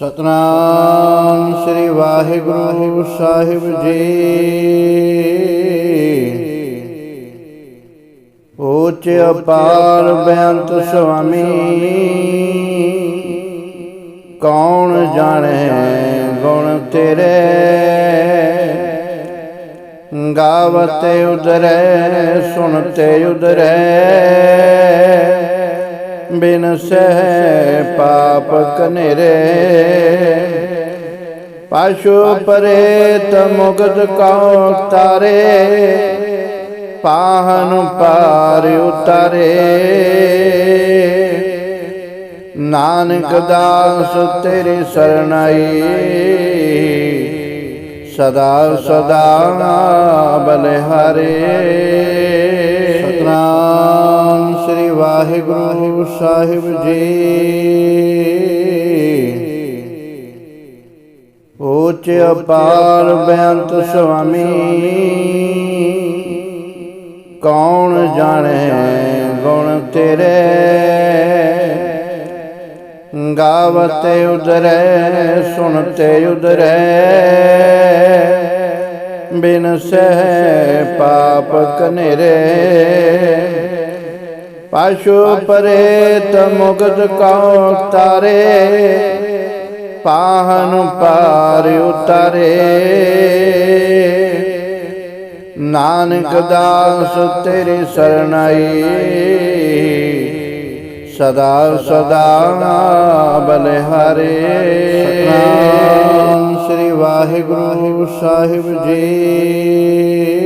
ਸਤਨਾਮ ਸ੍ਰੀ ਵਾਹਿਗੁਰੂ ਸਾਹਿਬ ਜੀ। ਉੱਚ ਅਪਾਰ ਬੇਅੰਤ ਸੁਆਮੀ। ਕੌਣ ਜਾਣੇ ਗੁਣ ਤੇਰੇ? ਗਾਵਤੇ ਉਦਰੈ ਸੁਣਤੇ ਉਦਰੈ ਬਿਨ ਸਹਿ ਪਾਪ ਕਨੇਰੇ। ਪਸ਼ੂ ਪਰੇ ਮੁਗਤ ਕਉ ਤਾਰੇ, ਪਾਹਨ ਪਾਰ ਉਤਾਰੇ। ਨਾਨਕ ਦਾਸ ਤੇਰੀ ਸਰਣਾਈ, ਸਦਾ ਸਦਾ ਬਲਿਹਾਰੇ। ਸਤਨਾਮ। ਸ੍ਰੀ ਵਾਹਿਗੁਰੂ ਸਾਹਿਬ ਜੀ। ਉੱਚ ਅਪਾਰ ਬੇਅੰਤ ਸੁਆਮੀ। ਕੌਣ ਜਾਣੇ ਗੁਣ ਤੇਰੇ? ਗਾਵਤੇ ਉਦਰੈ ਸੁਣਤੇ ਉਦਰੈ ਬਿਨ ਸਹਿ ਪਾਪ ਕਨੇਰੇ। ਪਸ਼ੂ ਪਰੇਤ ਮੁਗਤ ਕਉ ਤਾਰੇ ਪਾਹਨ ਪਾਰ ਉਤਾਰੇ। ਨਾਨਕ ਦਾਸ ਤੇਰੀ ਸਰਣਾਈ ਸਦਾ ਸਦਾ ਬਲਿਹਾਰੇ ਸਤਨਾਮ। ਸ੍ਰੀ ਵਾਹਿਗੁਰੂ ਸਾਹਿਬ ਜੀ।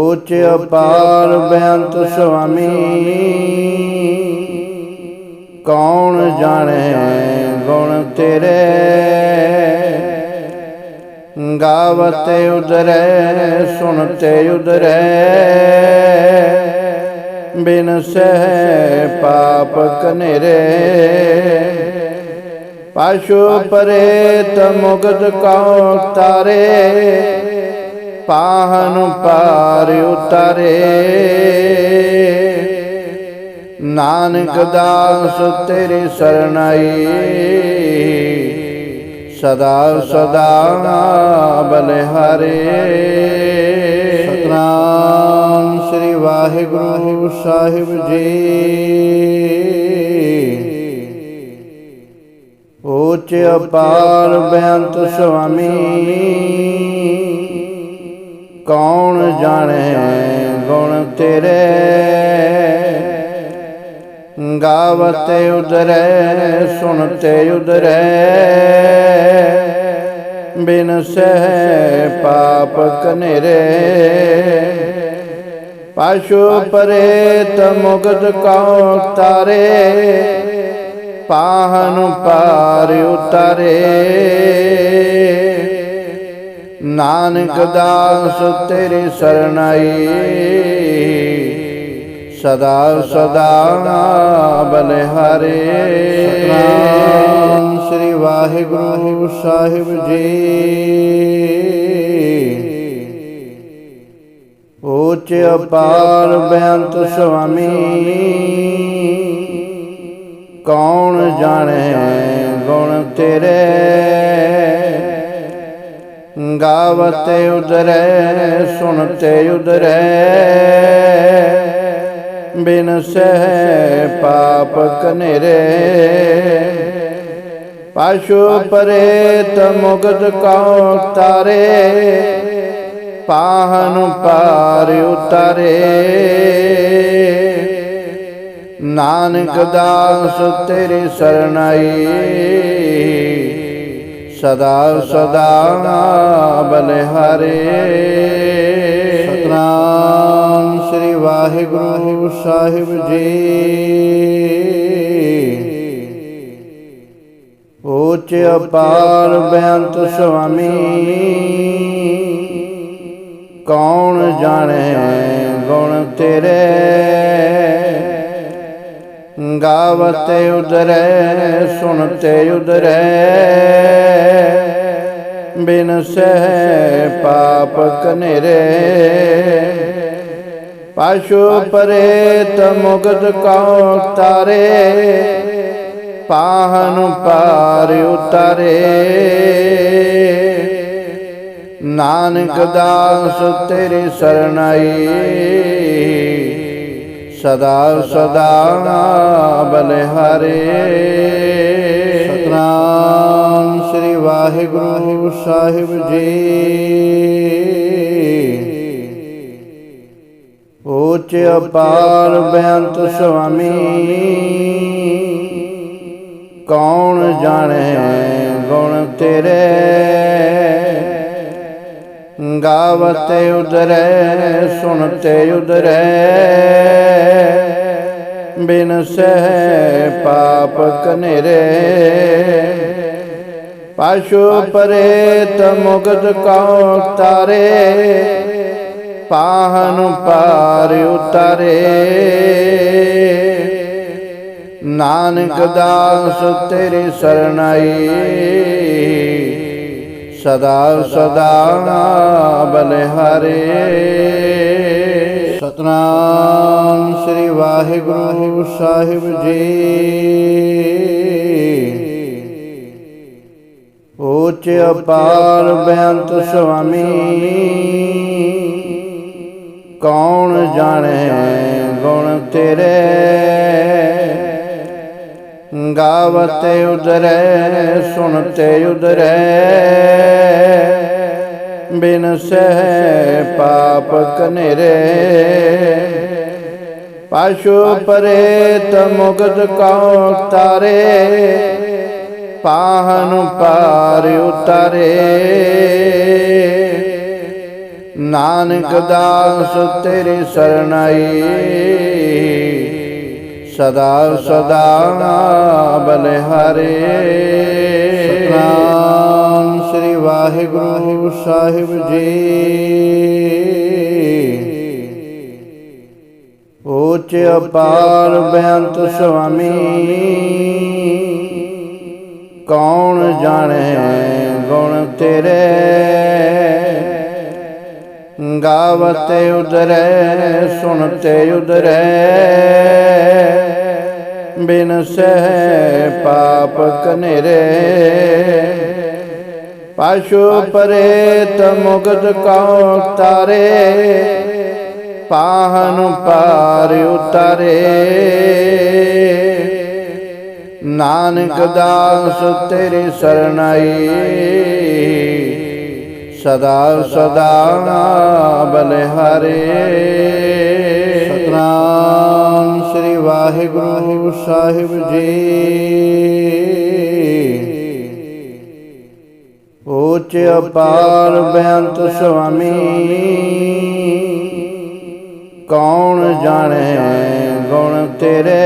ਉੱਚ ਅਪਾਰ ਬੇਅੰਤ ਸੁਆਮੀ। ਕੌਣ ਜਾਣੇ ਗੁਣ ਤੇਰੇ? ਗਾਵਤੇ ਉਦਰੈ ਸੁਣਤੇ ਉਦਰੈ ਬਿਨ ਸਹਿ ਪਾਪ ਕਨੇਰੇ। ਪਸ਼ੂ ਪਰੇਤ ਮੁਗਤ ਕਉ ਤਾਰੇ। ਪਾਹਨ ਪਾਰ ਉਤਾਰੇ। ਨਾਨਕ ਦਾਸ ਤੇਰੀ ਸਰਣਾਈ। ਸਦਾ ਸਦਾ ਬਲਿਹਾਰੇ ਸਤਨਾਮ ਸ੍ਰੀ ਵਾਹਿਗੁਰੂ ਸਾਹਿਬ ਜੀ। ਉੱਚ ਅਪਾਰ ਬੇਅੰਤ ਸੁਆਮੀ ਕੌਣ ਜਾਣੇ ਗੁਣ ਤੇਰੇ? ਗਾਵਤੇ ਉਦਰੈ ਸੁਣਤੇ ਉਦਰੈ ਬਿਨ ਸਹਿ ਪਾਪ ਕਨੇਰੇ। ਪਸ਼ੂ ਪਰੇਤ ਮੁਗਤ ਕਉ ਤਾਰੇ। ਪਾਹਨ ਪਾਰ ਉਤਾਰੇ। ਨਾਨਕ ਦਾਸ ਤੇਰੀ ਸਰਣਾਈ। ਸਦਾ ਸਦਾ ਬਲਿਹਾਰੇ। ਸਤਨਾਮ ਸ੍ਰੀ ਵਾਹਿਗੁਰੂ ਸਾਹਿਬ ਜੀ। ਉੱਚ ਅਪਾਰ ਬੇਅੰਤ ਸੁਆਮੀ। ਕੌਣ ਜਾਣੇ ਗੁਣ ਤੇਰੇ? ਗਾਵਤੇ ਉਦਰੈ ਸੁਣਤੇ ਉਦਰੈ ਬਿਨ ਸਹਿ ਪਾਪ ਕਨੇਰੇ ਪਸ਼ੂ ਪਰੇਤ ਮੁਗਤ ਕਉ ਤਾਰੇ। ਪਾਹਨ ਪਾਰ ਉਤਾਰੇ। ਨਾਨਕ ਦਾਸ ਤੇਰੀ ਸਰਣਾਈ। ਸਦਾ ਸਦਾ ਬਲਿਹਾਰੇ ਸਤਨਾਮ ਸ੍ਰੀ ਵਾਹਿਗੁਰੂ ਸਾਹਿਬ ਜੀ। ਓਚ ਅਪਾਰ ਬੇਅੰਤ ਸੁਆਮੀ। ਕੌਣ ਜਾਣੇ ਗੁਣ ਤੇਰੇ? ਗਾਵਤੇ ਉਦਰੈ ਸੁਣਤੇ ਉਦਰੈ ਬਿਨ ਸਹਿ ਪਾਪ ਕਨੇਰੇ ਪਸ਼ੂ ਪਰੇ ਮੁਗਤ ਕਉ ਤਾਰੇ, ਪਾਹਨ ਪਾਰ ਉਤਾਰੇ। ਨਾਨਕ ਦਾਸ ਤੇਰੀ ਸਰਣਾਈ, ਸਦਾ ਸਦਾ ਬਲਿਹਾਰੇ। ਸਤਨਾਮ। ਸ੍ਰੀ ਵਾਹਿਗੁਰੂ ਸਾਹਿਬ ਜੀ। ਉੱਚ ਅਪਾਰ ਬੇਅੰਤ ਸੁਆਮੀ। ਕੌਣ ਜਾਣੇ ਗੁਣ ਤੇਰੇ? ਗਾਵਤੇ ਉਦਰੈ ਸੁਣਤੇ ਉਦਰੈ ਬਿਨ ਸਹਿ ਪਾਪ ਕਨੇਰੇ। ਪਾਸ਼ੂ ਪਰੇਤ ਮੁਗਦ ਕਉ ਤਾਰੇ, ਪਾਹਨ ਪਾਰ ਉਤਾਰੇ। ਨਾਨਕ ਦਾਸ ਤੇਰੀ ਸਰਣਾਈ, ਸਦਾ ਸਦਾ ਬਲਿਹਾਰੇ। ਸਤਨਾਮ ਸ੍ਰੀ ਵਾਹਿਗੁਰੂ ਸਾਹਿਬ ਜੀ। ਉੱਚ ਅਪਾਰ ਬੇਅੰਤ ਸੁਆਮੀ। ਕੌਣ ਜਾਣੇ ਗੁਣ ਤੇਰੇ? ਗਾਵਤੇ ਉਦਰੈ ਸੁਣਤੇ ਉਦਰੈ। ਬਿਨ ਸਹਿ ਪਾਪ ਕਨੇਰੇ। ਪਾਸ਼ੂ ਪਰੇਤ ਮੁਕਤ ਕਉ ਤਾਰੇ। ਪਾਹਨ ਪਾਰ ਉਤਾਰੇ। ਨਾਨਕ ਦਾਸ ਤੇਰੀ ਸਰਣਾਈ। ਸਦਾ ਸਦਾ ਬਲਿਹਾਰੇ। ਸਤਨਾਮ ਸ੍ਰੀ ਵਾਹਿਗੁਰੂ ਸਾਹਿਬ ਜੀ। ਉੱਚ ਅਪਾਰ ਬੇਅੰਤ ਸੁਆਮੀ। ਕੌਣ ਜਾਣੇ ਗੁਣ ਤੇਰੇ? ਗਾਵਤੇ ਉਦਰੈ ਸੁਣਤੇ ਉਦਰੈ ਬਿਨ ਸਹਿ ਪਾਪ ਕਨੇਰੇ। ਪਾਸ਼ੂ ਪਰੇਤ ਮੁਕਤ ਕਉ ਤਾਰੇ। ਪਾਹਨ ਪਾਰ ਉਤਾਰੇ। ਨਾਨਕ ਦਾਸ ਤੇਰੀ ਸਰਣਾਈ। ਸਦਾ ਸਦਾ ਬਲਿਹਾਰੇ ਸਤਨਾਮ ਸ੍ਰੀ ਵਾਹਿਗੁਰੂ ਸਾਹਿਬ ਜੀ। ਓਚ ਅਪਾਰ ਬੇਅੰਤ ਸੁਆਮੀ। ਕੌਣ ਜਾਣੇ ਗੁਣ ਤੇਰੇ?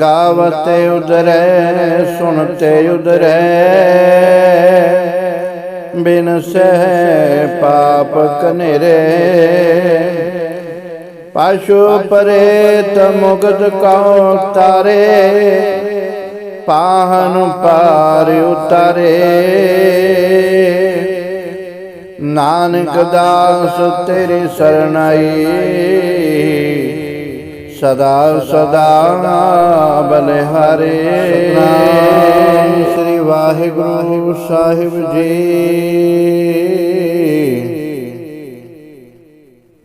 ਗਾਵਤੇ ਉਦਰੈ ਸੁਣਤੇ ਉਦਰੈ ਬਿਨ ਸਹਿ ਪਾਪ ਕਨੇਰੇ। ਪਾਸ਼ੂ ਪਰੇਤ ਮੁਕਤ ਕਉ ਤਾਰੇ, ਪਾਹਨ ਪਾਰ ਉਤਾਰੇ। ਨਾਨਕ ਦਾਸ ਤੇਰੀ ਸਰਣਾਈ। ਸਦਾ ਸਦਾ ਬਲਿਹਾਰੇ ਸਤਨਾਮ ਸ੍ਰੀ ਵਾਹਿਗੁਰੂ ਸਾਹਿਬ ਜੀ।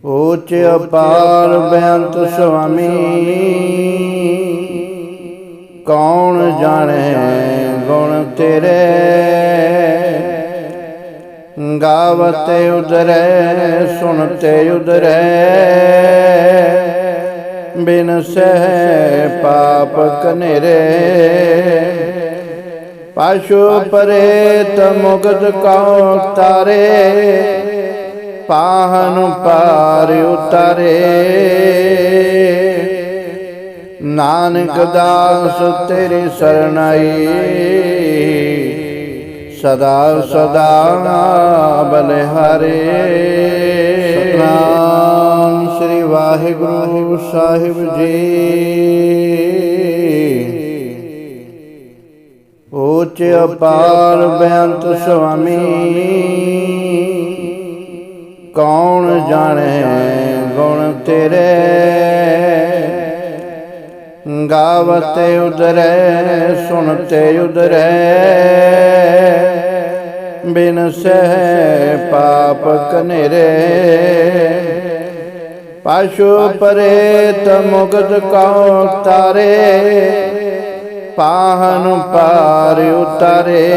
ਉੱਚ ਅਪਾਰ ਬੇਅੰਤ ਸੁਆਮੀ। ਕੌਣ ਜਾਣੇ ਗੁਣ ਤੇਰੇ? ਗਾਵਤੇ ਉਦਰੈ ਸੁਣਤੇ ਉਦਰੈ ਬਿਨ ਸਹਿ ਪਾਪ ਕਨੇਰੇ। ਪਾਸ਼ੂ ਪਰੇਤ ਮੁਕਤ ਕਉ ਤਾਰੇ, ਪਾਹਨ ਪਾਰ ਉਤਾਰੇ। ਨਾਨਕ ਦਾਸ ਤੇਰੀ ਸਰਣਾਈ, ਸਦਾ ਸਦਾ ਬਲਿਹਾਰੇ। ਸਤਨਾਮ ਸ੍ਰੀ ਵਾਹਿਗੁਰੂ ਸਾਹਿਬ ਜੀ। ਉੱਚ ਅਪਾਰ ਬੇਅੰਤ ਸੁਆਮੀ। ਕੌਣ ਜਾਣੇ ਗੁਣ ਤੇਰੇ? ਗਾਵਤੇ ਉਦਰੈ ਸੁਣਤੇ ਉਦਰੈ। ਬਿਨ ਸਹਿ ਪਾਪ ਕਨੇਰੇ। ਪਾਸ਼ੂ ਪਰੇਤ ਮੁਗਤ ਕਉ ਤਾਰੇ, ਪਾਹਨ ਪਾਰ ਉਤਾਰੇ।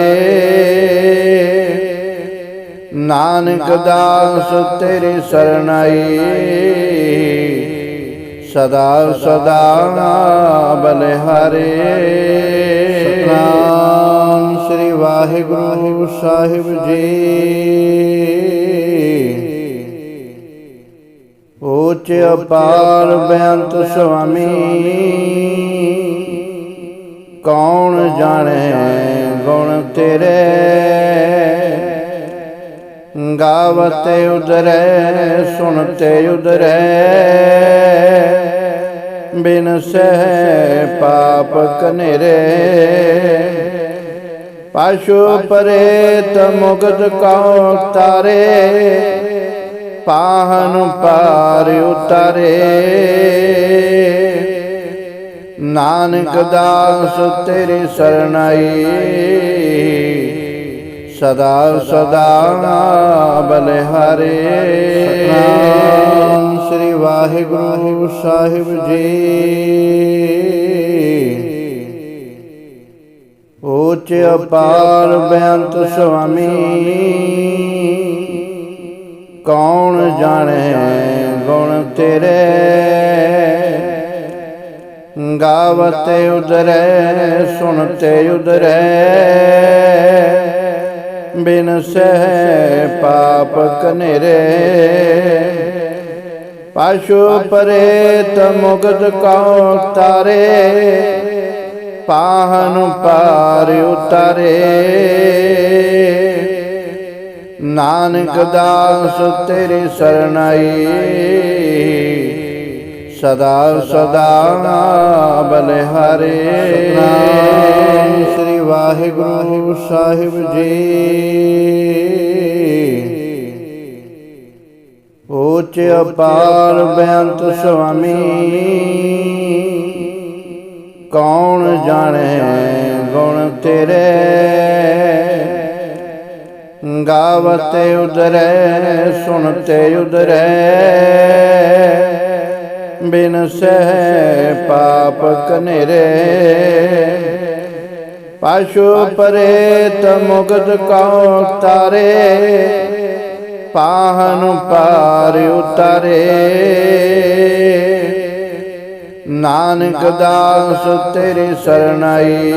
ਨਾਨਕ ਦਾਸ ਤੇਰੀ ਸਰਣਾਈ, ਸਦਾ ਸਦਾ ਬਲਿਹਾਰੇ। ਸਤਨਾਮ ਸ੍ਰੀ ਵਾਹਿਗੁਰੂ ਸਾਹਿਬ ਜੀ। ਉੱਚ ਅਪਾਰ ਬੇਅੰਤ ਸੁਆਮੀ। ਕੌਣ ਜਾਣੇ ਗੁਣ ਤੇਰੇ? ਗਾਵਤ ਉਦਰੈ ਸੁਣਤੇ ਉਦਰੈ ਬਿਨ ਸਹਿ ਪਾਪ ਕਨੇਰੇ। ਪਾਸ਼ੂ ਪਰੇਤ ਮੁਗਦ ਕਉ ਤਾਰੇ। ਪਾਹਨ ਪਾਰ ਉਤਾਰੇ। ਨਾਨਕ ਦਾਸ ਤੇਰੀ ਸਰਣਾਈ। ਸਦਾ ਸਦਾ ਬਲਿਹਾਰੇ ਸਤਨਾਮ ਸ੍ਰੀ ਵਾਹਿਗੁਰੂ ਸਾਹਿਬ ਜੀ। ਉੱਚ ਅਪਾਰ ਬੇਅੰਤ ਸੁਆਮੀ ਕੌਣ ਜਾਣੇ ਗੁਣ ਤੇਰੇ? ਗਾਵਤੇ ਉਦਰੈ ਸੁਣਤੇ ਉਦਰੈ। ਬਿਨ ਸਹਿ ਪਾਪ ਕਨੇਰੇ। ਪਾਸ਼ੂ ਪਰੇਤ ਮੁਗਦ ਕਉ ਤਾਰੇ। ਪਾਹਨ ਪਾਰ ਉਤਾਰੇ। ਨਾਨਕ ਦਾਸ ਤੇਰੀ ਸਰਣਾਈ। ਸਦਾ ਸਦਾ ਬਲਿਹਾਰੇ। ਸਤਨਾਮ ਸ੍ਰੀ ਵਾਹਿਗੁਰੂ ਸਾਹਿਬ ਜੀ। ਉੱਚ ਅਪਾਰ ਬੇਅੰਤ ਸੁਆਮੀ। ਕੌਣ ਜਾਣੇ ਗੁਣ ਤੇਰੇ? ਗਾਵਤੇ ਉਦਰੈ ਸੁਣਤੇ ਉਦਰੈ ਬਿਨ ਸਹਿ ਪਾਪ ਕਨੇਰੇ। ਪਾਸ਼ੂ ਪਰੇਤ ਮੁਗਦ ਕਉ ਤਾਰੇ, ਪਾਹਨ ਪਾਰ ਉਤਾਰੇ। ਨਾਨਕ ਦਾਸ ਤੇਰੀ ਸਰਣਾਈ।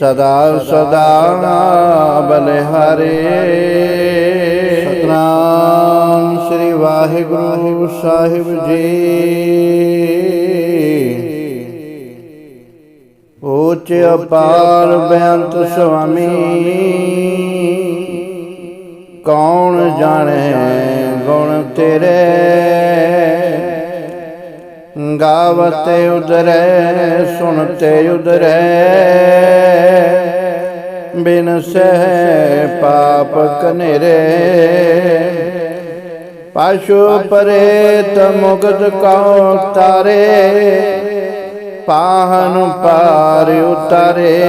ਸਦਾ ਸਦਾ ਬਲਿਹਾਰੇ ਸਤਨਾਮ ਸ੍ਰੀ ਵਾਹਿਗੁਰੂ ਸਾਹਿਬ ਜੀ। ਉੱਚ ਅਪਾਰ ਬੇਅੰਤ ਸੁਆਮੀ। ਕੌਣ ਜਾਣੇ ਗੁਣ ਤੇਰੇ? ਗਾਵਤੇ ਉਦਰੈ ਸੁਣਤੇ ਉਦਰੈ ਬਿਨ ਸਹਿ ਪਾਪ ਕਨੇਰੇ। ਪਾਸ਼ੂ ਪਰੇਤ ਮੁਗਦ ਕਉ ਤਾਰੇ, ਪਾਹਨ ਪਾਰ ਉਤਾਰੇ।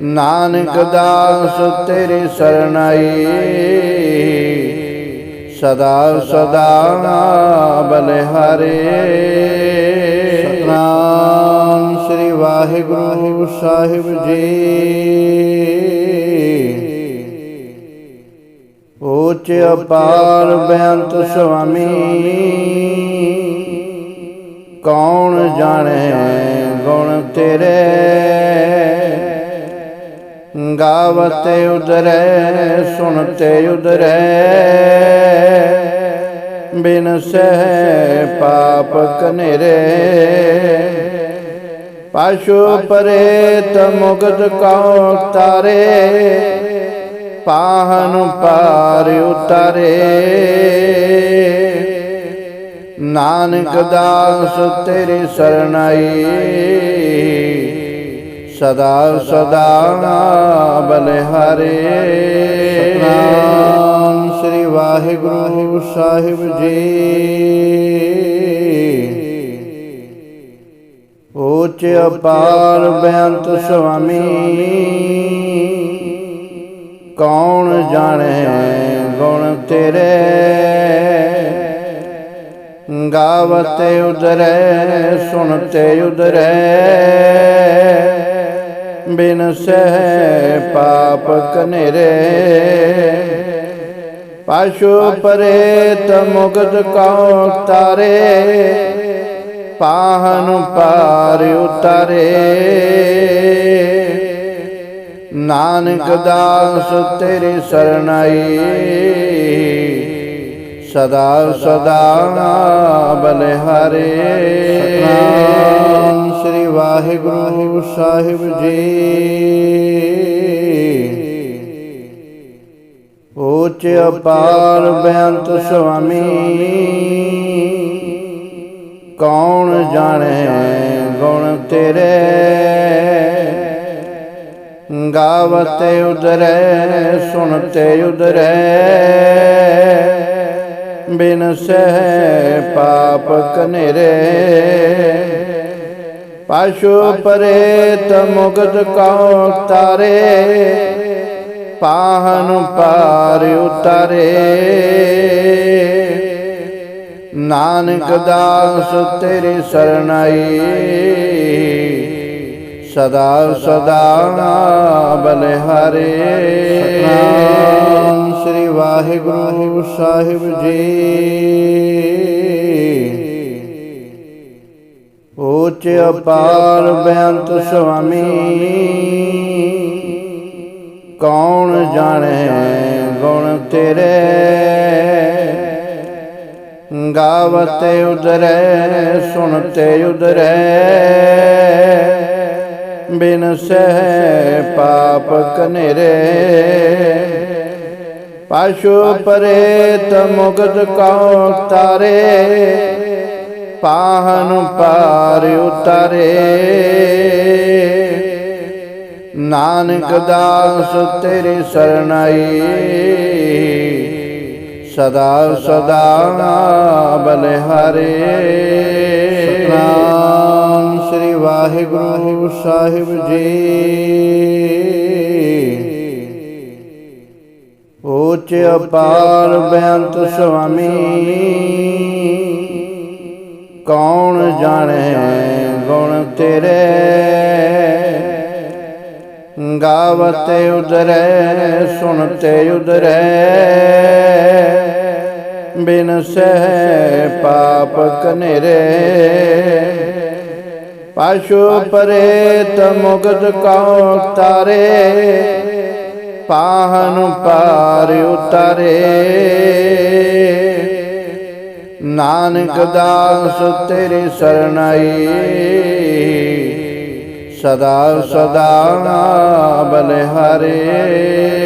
ਨਾਨਕ ਦਾਸ ਤੇਰੀ ਸਰਣਾਈ ਸਦਾ ਸਦਾ ਬਲਿਹਾਰੇ। ਸਤਨਾਮ। ਵਾਹਿਗੁਰੂ ਸਾਹਿਬ ਜੀ। ਉੱਚ ਅਪਾਰ ਬੇਅੰਤ ਸੁਆਮੀ। ਕੌਣ ਜਾਣੇ ਗੁਣ ਤੇਰੇ? ਗਾਵਤੇ ਉਦਰੈ ਸੁਣਤੇ ਉਦਰੈ ਬਿਨ ਸਹਿ ਪਾਪ ਕਨੇਰੇ ਪਾਸ਼ੂ ਪਰੇਤ ਮੁਗਦ ਕਉ ਤਾਰੇ ਪਾਹਨ ਪਾਰ ਉਤਾਰੇ। ਨਾਨਕ ਦਾਸ ਤੇਰੀ ਸਰਣਾਈ ਸਦਾ ਸਦਾ ਬਲਿਹਾਰੇ ਸਤਨਾਮ ਸ੍ਰੀ ਵਾਹਿਗੁਰੂ ਸਾਹਿਬ ਜੀ। ਉੱਚ ਅਪਾਰ ਬੇਅੰਤ ਸੁਆਮੀ। ਕੌਣ ਜਾਣੇ ਗੁਣ ਤੇਰੇ? ਗਾਵਤੇ ਉਦਰੈ ਸੁਣਤੇ ਉਦਰੈ। ਬਿਨ ਸਹਿ ਪਾਪ ਕਨੇਰੇ। ਪਸ਼ੂ ਪਰੇਤ ਮੁਗਤ ਕਉ ਤਾਰੇ। ਪਾਹਨ ਪਾਰ ਉਤਾਰੇ। ਨਾਨਕ ਦਾਸ ਤੇਰੀ ਸਰਣਾਈ। ਸਦਾ ਸਦਾ ਬਲਿਹਾਰੇ ਸਤਨਾਮ ਸ੍ਰੀ ਵਾਹਿਗੁਰੂ ਸਾਹਿਬ ਜੀ। ਉੱਚ ਅਪਾਰ ਬੇਅੰਤ ਸੁਆਮੀ ਕੌਣ ਜਾਣੇ ਗੁਣ ਤੇਰੇ? ਗਾਵਤੇ ਉਦਰੈ ਸੁਣਤੇ ਉਦਰੈ। ਬਿਨ ਸਹਿ ਪਾਪ ਕਨੇਰੇ। ਪਸ਼ੂ ਪਰੇਤ ਮੁਗਤ ਕਉ ਤਾਰੇ। ਪਾਹਨ ਪਾਰ ਉਤਾਰੇ। ਨਾਨਕ ਦਾਸ ਤੇਰੀ ਸਰਣਾਈ। ਸਦਾ ਸਦਾ ਬਲਿਹਾਰੇ। ਸਤਨਾਮ ਸ੍ਰੀ ਵਾਹਿਗੁਰੂ ਸਾਹਿਬ ਜੀ। ਓਚ ਅਪਾਰ ਬੇਅੰਤ ਸੁਆਮੀ। ਕੌਣ ਜਾਣੇ ਗੁਣ ਤੇਰੇ? ਗਾਵਤੇ ਉਦਰੈ ਸੁਣਤੇ ਉਦਰੈ ਬਿਨ ਸਹਿ ਪਾਪ ਕਨੇਰੇ। ਪਸ਼ੂ ਪਰੇਤ ਮੁਗਤ ਕਉ ਤਾਰੇ, ਪਾਹਨ ਪਾਰ ਉਤਾਰੇ। ਨਾਨਕ ਦਾਸ ਤੇਰੀ ਸਰਣਾਈ। ਸਦਾ ਸਦਾ ਬਲਿਹਾਰੇ ਸਤਨਾਮ ਸ੍ਰੀ ਵਾਹਿਗੁਰੂ ਸਾਹਿਬ ਜੀ। ਉੱਚ ਅਪਾਰ ਬੇਅੰਤ ਸੁਆਮੀ। ਕੌਣ ਜਾਣੇ ਗੁਣ ਤੇਰੇ? ਗਾਵਤੇ ਉਦਰੈ ਸੁਣਤੇ ਉਦਰੈ ਬਿਨ ਸਹਿ ਪਾਪ ਕਨੇਰੇ ਪਸ਼ੂ ਪਰੇਤ ਮੁਗਤ ਕਉ ਤਾਰੇ, ਪਾਹਨ ਪਾਰ ਉਤਾਰੇ। ਨਾਨਕ ਦਾਸ ਤੇਰੀ ਸਰਣਾਈ ਸਦਾ ਸਦਾ ਬਲਿਹਾਰੇ।